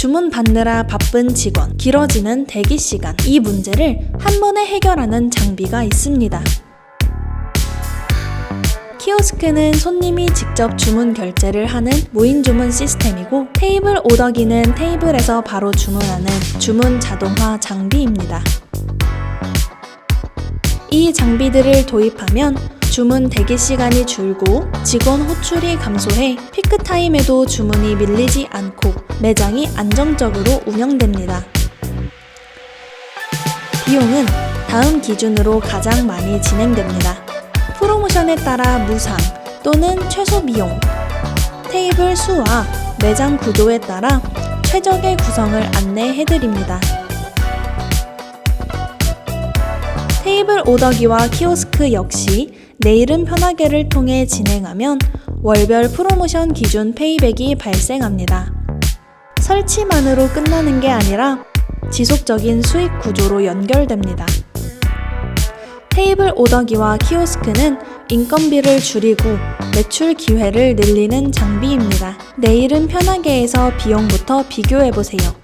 주문 받느라 바쁜 직원, 길어지는 대기 시간. 이 문제를 한 번에 해결하는 장비가 있습니다. 키오스크는 손님이 직접 주문 결제를 하는 무인 주문 시스템이고 테이블 오더기는 테이블에서 바로 주문하는 주문 자동화 장비입니다. 이 장비들을 도입하면 주문 대기 시간이 줄고 직원 호출이 감소해 피크 타임에도 주문이 밀리지 않고 매장이 안정적으로 운영됩니다. 비용은 다음 기준으로 가장 많이 진행됩니다. 프로모션에 따라 무상 또는 최소 비용, 테이블 수와 매장 구도에 따라 최적의 구성을 안내해드립니다. 테이블 오더기와 키오스크 역시 내일은 편하게를 통해 진행하면 월별 프로모션 기준 페이백이 발생합니다. 설치만으로 끝나는 게 아니라 지속적인 수익 구조로 연결됩니다. 테이블 오더기와 키오스크는 인건비를 줄이고 매출 기회를 늘리는 장비입니다. 내일은 편하게에서 비용부터 비교해보세요.